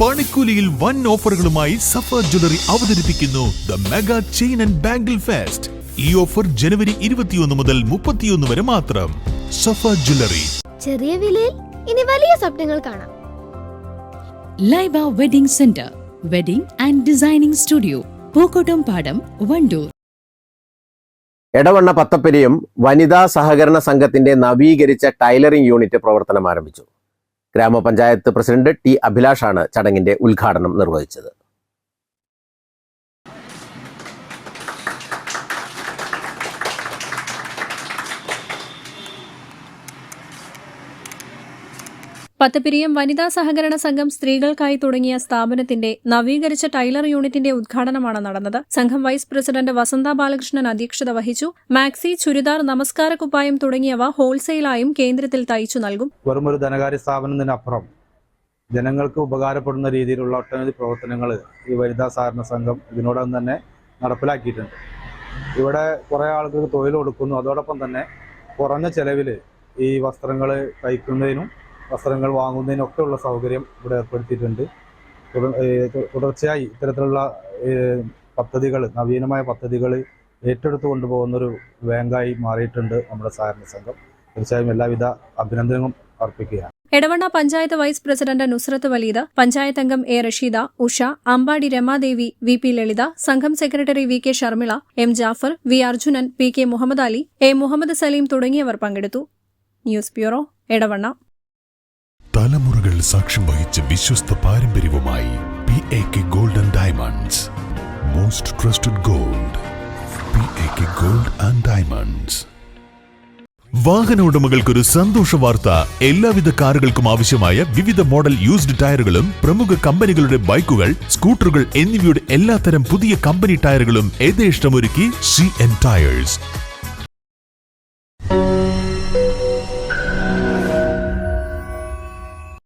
പണിക്കൂലിയിൽ വൻ ഓഫറുകളുമായി സഫർ ജ്വല്ലറി അവതരിപ്പിക്കുന്നു the mega chain and bangle fest. ഈ ഓഫർ ജനുവരി ഇരുപത്തിയൊന്ന് മുതൽ മുപ്പത്തിയൊന്ന് വരെ മാത്രം. സഫർ ജ്വല്ലറി. ചെറിയ വിലയിൽ ഇനി വലിയ സ്വപ്നങ്ങൾ കാണാം. Laiba wedding centre wedding and designing studio Pookkottumpadam Wandoor. Edavanna പത്തപ്പരിയും വനിതാ സഹകരണ സംഘത്തിന്റെ നവീകരിച്ച ടൈലറിംഗ് യൂണിറ്റ് പ്രവർത്തനം ആരംഭിച്ചു. ഗ്രാമപഞ്ചായത്ത് പ്രസിഡന്റ് ടി അഭിലാഷാണ് ചടങ്ങിന്റെ ഉദ്ഘാടനം നിർവഹിച്ചത്. പത്തപ്പിരിയം വനിതാ സഹകരണ സംഘം സ്ത്രീകൾക്കായി തുടങ്ങിയ സ്ഥാപനത്തിന്റെ നവീകരിച്ച ടൈലർ യൂണിറ്റിന്റെ ഉദ്ഘാടനമാണ് നടന്നത്. സംഘം വൈസ് പ്രസിഡന്റ് വസന്ത ബാലകൃഷ്ണൻ അധ്യക്ഷത വഹിച്ചു. മാക്സി ചുരിദാർ നമസ്കാര കുപ്പായം തുടങ്ങിയവ ഹോൾസെയിലായും കേന്ദ്രത്തിൽ തയ്ച്ചു നൽകും. വെറും ഒരു ധനകാര്യ സ്ഥാപനത്തിനപ്പുറം ജനങ്ങൾക്ക് ഉപകാരപ്പെടുന്ന രീതിയിലുള്ള ഒട്ടനവധി പ്രവർത്തനങ്ങൾ ഈ വനിതാ സഹകരണ സംഘം ഇതിനോടകം തന്നെ നടപ്പിലാക്കിയിട്ടുണ്ട്. ഇവിടെ കുറേ ആളുകൾക്ക് തൊഴിൽ കൊടുക്കുന്നു. അതോടൊപ്പം തന്നെ കുറഞ്ഞ ചെലവിൽ ഈ വസ്ത്രങ്ങൾ തയ്ക്കുന്നതിനും വസ്ത്രങ്ങൾ വാങ്ങുന്നതിനൊക്കെയുള്ള സൗകര്യം ഇവിടെ ഏർപ്പെടുത്തിയിട്ടുണ്ട്. തുടർച്ചയായി ഇത്തരത്തിലുള്ള പദ്ധതികൾ നവീനമായ പദ്ധതികൾ ഏറ്റെടുത്തു കൊണ്ടുപോകുന്ന ഒരു ബാങ്കായി മാറിയിട്ടുണ്ട് നമ്മുടെ സഹകരണ സംഘം. തീർച്ചയായും എല്ലാവിധ അഭിനന്ദനങ്ങളും അർപ്പിക്കുകയാണ്. എടവണ്ണ പഞ്ചായത്ത് വൈസ് പ്രസിഡന്റ് നുസ്രത്ത് വലീദ് പഞ്ചായത്ത് അംഗം A Rasheeda Usha Ambadi Ramadevi V P Lalitha സംഘം secretary V K Sharmila M Jaffer V Arjunan P K Muhammed Ali A Muhammed Saleem തുടങ്ങിയവർ പങ്കെടുത്തു. News bureau Edavanna. തലമുറകൾ സാക്ഷ്യം വഹിച്ച വിശ്വസ്ത പാരമ്പര്യവുമായി P A K gold and diamonds most trusted gold P A K gold and diamonds വാഹന ഉടമകൾക്കൊരു സന്തോഷ വാർത്ത. എല്ലാവിധ കാറുകൾക്കും ആവശ്യമായ വിവിധ മോഡൽ യൂസ്ഡ് ടയറുകളും പ്രമുഖ കമ്പനികളുടെ ബൈക്കുകൾ സ്കൂട്ടറുകൾ എന്നിവയുടെ എല്ലാത്തരം പുതിയ കമ്പനി ടയറുകളും യഥേഷ്ടമൊരുക്കി സി എൻ ടയേഴ്സ്